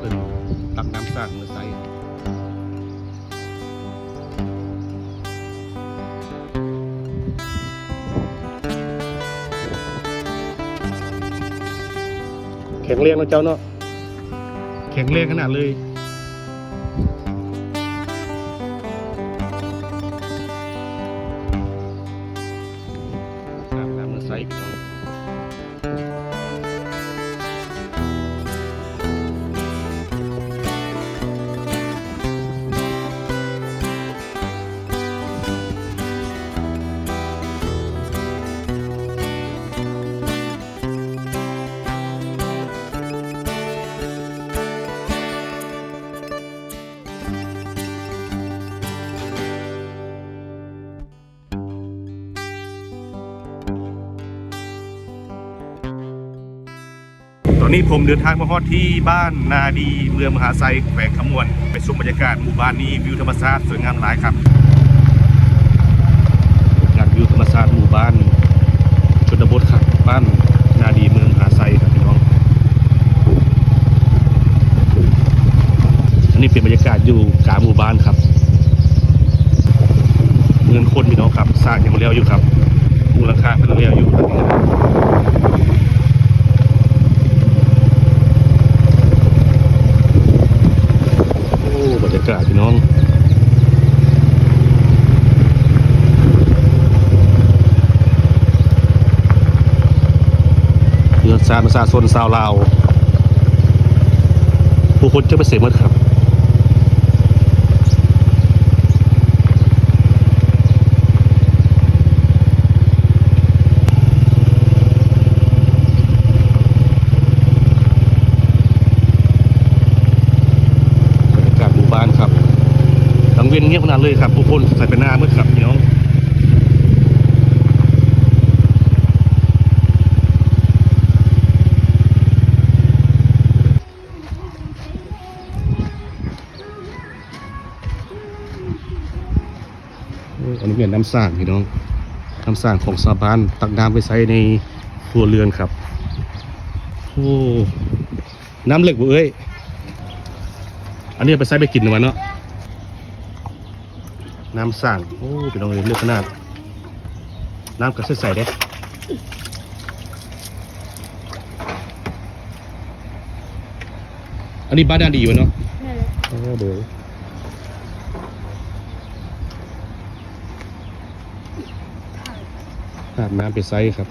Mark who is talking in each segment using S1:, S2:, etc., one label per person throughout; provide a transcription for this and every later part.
S1: เมืองไซแข็งแรงนะเจ้าเนาะแข็งแรงขนาดเลย อนนี้ผมเดินทางมาฮอดที่บ้านนาดีเมืองมหาไซแขวงขมวน ไปชมบรรยากาศหมู่บ้านนี้วิวธรรมชาติสวยงามหลายครับงานวิวธรรมชาติหมู่บ้านชนบทครับบ้านนาดีเมืองมหาไซครับพี่น้องอันนี้เป็นบรรยากาศอยู่กลางหมู่บ้านครับเงินคนพี่น้องครับสร้างยังมาแล้วอยู่ครับมูลค่าเป็นเรียวอยู่ตอนนี้นะโอ้บรรยากาศพี่น้องเรือสาประชาชนชาวลาวผู้คนจะไปเสียหมดครับรรยากาศหมู่บ้านครับทัง เวียนเงียบขนาดเลยครับผู้คนใส่เป็นหน้าเมืดครับพี่น้องโอ้ยอันนี้เป็นน้ำสร้างพี่น้องน้ำสร้างของชาบานตักน้ำไปใช้ในครัวเรือนครับโอ้น้ำเหล็กบ่เอ้ยอันนี้ไปใส่ไปกินหนึ่งวันเนาะ น้ำสั่งโอ้เป็นองเรียนเลือกขนาด น้ำกระใส่ได้อันนี้บ้านด้านดีอยู่เนาะ
S2: นั่นแหละ
S1: โอ้เดี๋ยวอาบน้ำไปไซครับ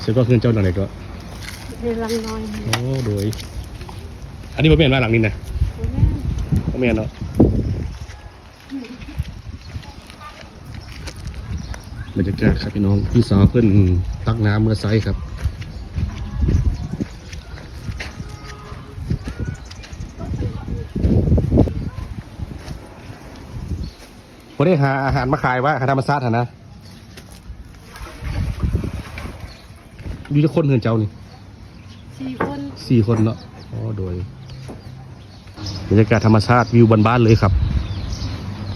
S1: เสร็จก็ขึ้นเจ้าหน่อยก็
S2: เรียนรังน้อย
S1: โอ้โดยอันนี้ผมเป็นบ้านหลังนี้นะ
S2: โอ้แม่
S1: ผมเป็นเนาะ บรรยากาศครับพี่น้องพี่สาวเพื่อนตักน้ำเมื่อไซครับผมได้หาอาหารมาขายว่าอาหารธรรมชาตินะอยู่ที่คนเฮือนเจ้านี่
S2: สี่คน
S1: สี่คนเนาะอ๋อโดยบรรยากาศธรรมชาติวิวบ้านๆเลยครับ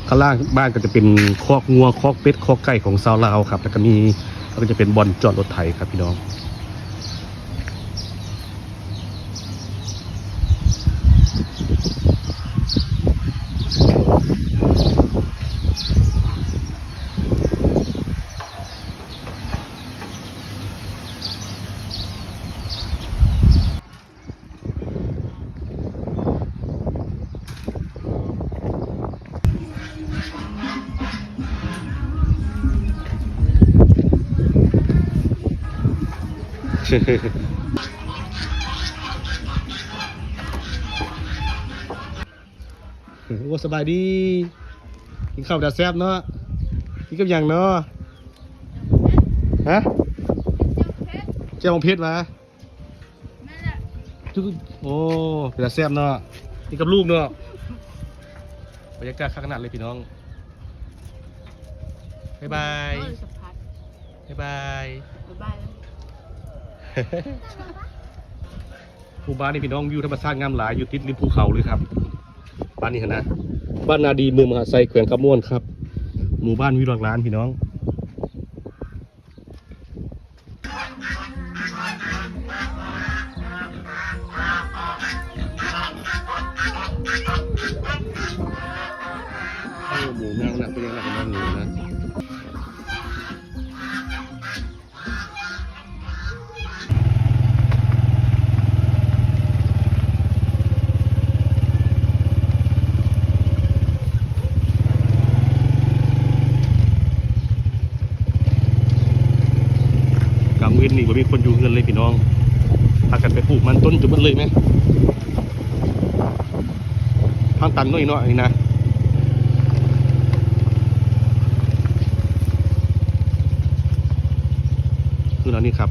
S1: ข้างล่างบ้านก็จะเป็นคอกงัวคอกเป็ดคอกไก่ของชาวลาวครับแล้วก็มีแล้วก็จะเป็นบอลจอดรถไถครับพี่น้อง โอ้สบายดีกินข้าวดาแซบเนาะกินกับหยังเนาะฮะเจ้าของเพชรมาทุกโอ้เป็นดาแซบเนาะกินกับลูกเนาะบรรยากาศข้างขนาดเลยพี่น้องบ๊ายบาย
S2: เออสัมผัส
S1: บ๊ายบาย
S2: บ๊ายบายแล้ว
S1: หมู่บ้านนี่พี่น้องวิวธรรมชาติงามหลายอยู่ติดริมภูเขาเลยครับ บ้านนี้นะ บ้านนาดีเมืองมหาไซแขวงขมวนครับ หมู่บ้านวิวหลักล้านพี่น้อง มีคนอยู่เงินเลยพี่น้องพากันไปปลูกมันต้นจุดมันเลยไหมทางตันน้อยเนาะนี่นะคือเรานี่ครับ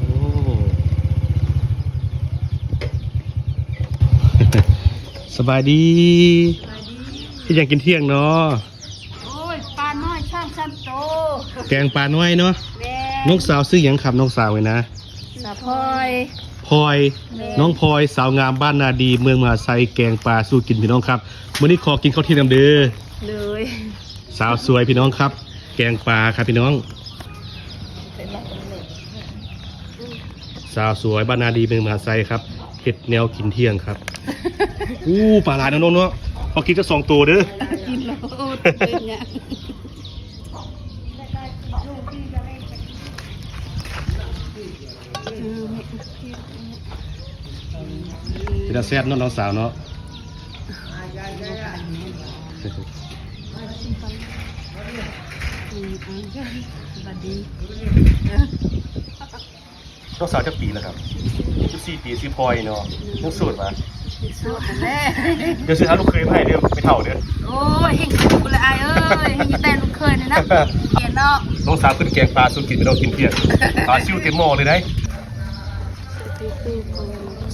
S1: โอ้ สบายดีที่ยังกินเที่ยงเนาะ
S2: โอ้ยปลาน้อยช่างชั้นโต
S1: แกงปลาน้อยเนาะ
S2: แม่
S1: น้องสาวซื้อหยังขับน้องสาวไว้นะ
S2: สะพอย
S1: พลอยน้องพลอยสาวงามบ้านนาดีเมืองมหาไซแกงปลาสู้กินพี่น้องครับวันนี้ขอกินข้าวเที่ยงนำเด้อ
S2: เลย
S1: สาวสวยพี่น้องครับ แกงปลาครับพี่น้อง สาวสวยบ้านนาดีเมืองมหาไซครับเห็ดแนวกินเที่ยงครับ อู้ปลาหลายนะน้องเนาะพอกินจะสองตัวเด้อ
S2: กินแล้วโอ้ยเป็นไง
S1: เป็นตาแซ่บเนาะน้องสาวเนาะ
S2: สวัสดี
S1: น้องสาวจะปีแล้วครับสิบสี่ปีสิพลอยเนาะยังโสูตรมา
S2: สวัสดีแม่
S1: เดี๋ยวซื้อหาลูกเคยมาให้เด้อไม่เท่าเด้อ
S2: โอ้ยเฮงกูเลยอายเอ้ยเฮงจะแต่ลูกเคยนะนะเขียนเนาะ
S1: น้องสาวขึ้นแกงปลาสู้กินพี่น้องกินเที่ยงปลาซิวเต็มหม้อเลยได้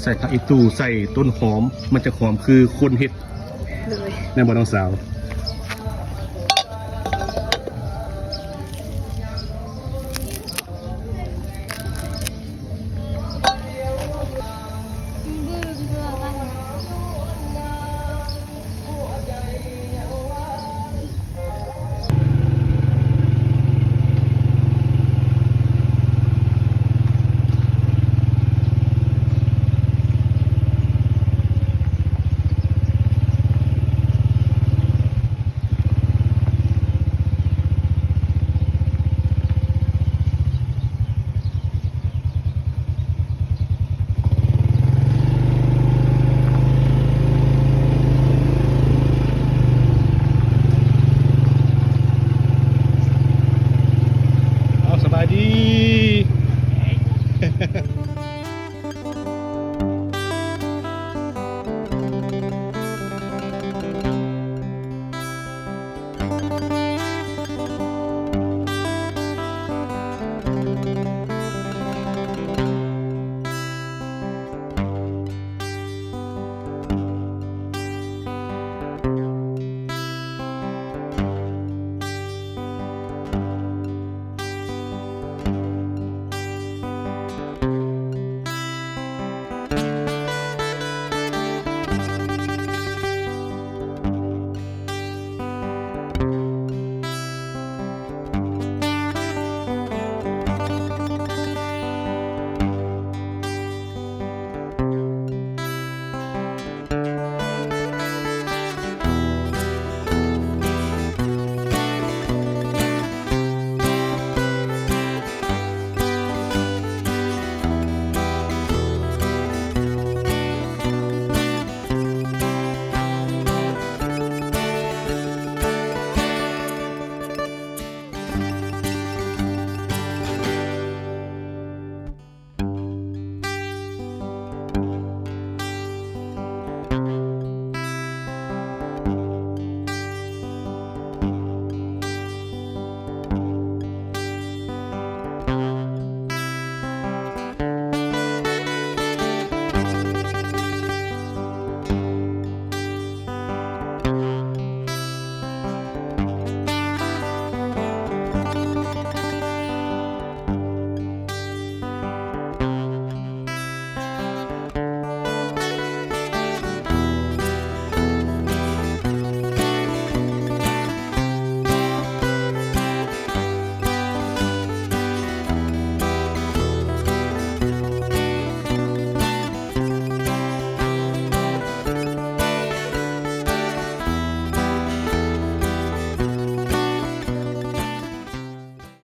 S1: ใส่ผักอีตูใส่ต้นหอมมันจะหอมคือคนเห็ด
S2: เลย
S1: ในบ่น้องสาว
S2: เ